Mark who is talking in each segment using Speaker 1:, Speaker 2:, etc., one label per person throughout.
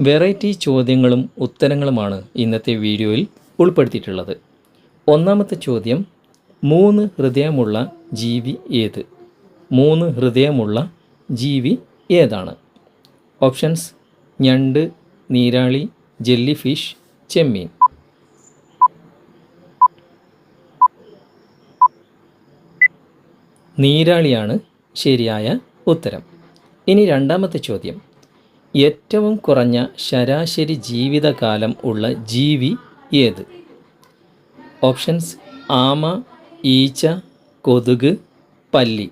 Speaker 1: Variety ചോദ്യങ്ങളും ഉത്തരങ്ങളുമാണ് ഇന്നത്തെ വീഡിയോയിൽ ഉൾപ്പെടുത്തിയിട്ടുള്ളത്. ഒന്നാമത്തെ ചോദ്യം മൂന്ന് ഹൃദയമുള്ള ജീവി ഏത്? മൂന്ന് ഹൃദയമുള്ള ജീവി ഏതാണ്? ഓപ്ഷൻസ് ഞണ്ട് നീരാളി ജെല്ലി ഫിഷ് ചെമ്മീൻ. നീരാളിയാണ് ശരിയായ ഉത്തരം. ഇനി രണ്ടാമത്തെ ചോദ്യം ഏറ്റവും കുറഞ്ഞ ശരാശരി ജീവിതകാലം ഉള്ള ജീവി ഏത്? ഓപ്ഷൻസ് ആമ ഈച്ച കൊതുക് പല്ലി.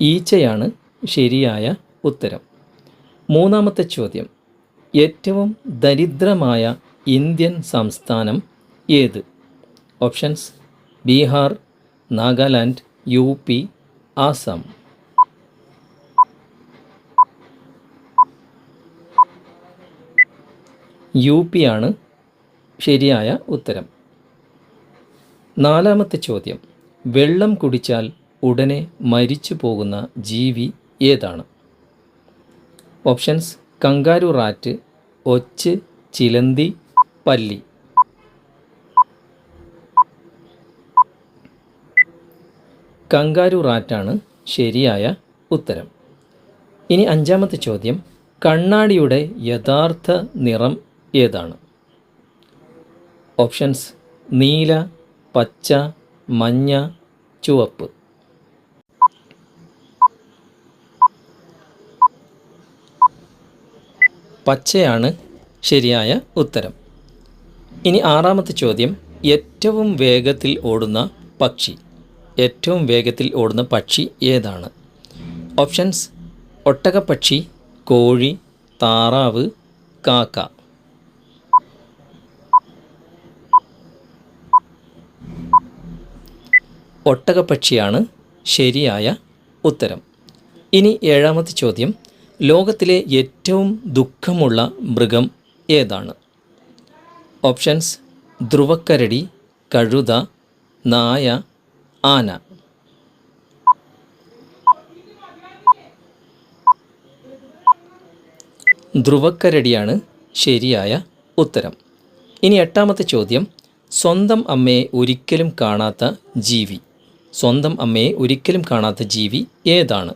Speaker 1: ഈച്ചയാണ് ശരിയായ ഉത്തരം. മൂന്നാമത്തെ ചോദ്യം. ഏറ്റവും ദരിദ്രമായ ഇന്ത്യൻ സംസ്ഥാനം ഏത്? Options Bihar Nagaland U P Assam. U P ആണ് ശരിയായ ഉത്തരം. നാലാമത്തെ ചോദ്യം. വെള്ളം കുടിച്ചാൽ ഉടനെ മരിച്ചു പോകുന്ന ജീവി ഏതാണ്? ഓപ്ഷൻസ് കങ്കാരു റാറ്റ് ഒച്ച് ചിലന്തി പല്ലി. കങ്കാരു റാറ്റാണ് ശരിയായ ഉത്തരം. ഇനി അഞ്ചാമത്തെ ചോദ്യം കണ്ണാടിയുടെ യഥാർത്ഥ നിറം ഏതാണ്? ഓപ്ഷൻസ് നീല പച്ച മഞ്ഞ ചുവപ്പ്. പച്ചയാണ് ശരിയായ ഉത്തരം. ഇനി ആറാമത്തെ ചോദ്യം ഏറ്റവും വേഗത്തിൽ ഓടുന്ന പക്ഷി. ഏറ്റവും വേഗത്തിൽ ഓടുന്ന പക്ഷി ഏതാണ്? ഓപ്ഷൻസ് ഒട്ടകപ്പക്ഷി കോഴി താറാവ് കാക്ക. ഒട്ടകപ്പക്ഷിയാണ് ശരിയായ ഉത്തരം. ഇനി ഏഴാമത്തെ ചോദ്യം ലോകത്തിലെ ഏറ്റവും ദുഃഖമുള്ള മൃഗം ഏതാണ്? ഓപ്ഷൻസ് ധ്രുവക്കരടി കഴുത നായ ആന. ധ്രുവക്കരടിയാണ് ശരിയായ ഉത്തരം. ഇനി എട്ടാമത്തെ ചോദ്യം. സ്വന്തം അമ്മയെ ഒരിക്കലും കാണാത്ത ജീവി. സ്വന്തം അമ്മയെ ഒരിക്കലും കാണാത്ത ജീവി ഏതാണ്?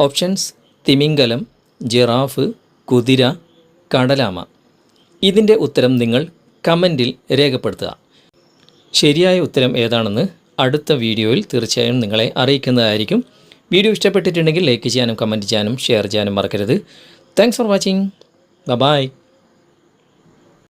Speaker 1: ഓപ്ഷൻസ്. തിമിംഗലം ജിറാഫ് കുതിര കടലാമ. ഇതിന്റെ ഉത്തരം നിങ്ങൾ കമന്റിൽ രേഖപ്പെടുത്തുക. ശരിയായ ഉത്തരം ഏതാണെന്ന് അടുത്ത വീഡിയോയിൽ തീർച്ചയായും നിങ്ങളെ അറിയിക്കുന്നതായിരിക്കും. വീഡിയോ ഇഷ്ടപ്പെട്ടിട്ടുണ്ടെങ്കിൽ ലൈക്ക് ചെയ്യാനും കമന്റ് ചെയ്യാനും ഷെയർ ചെയ്യാനും മറക്കരുത്. Thanks for watching bye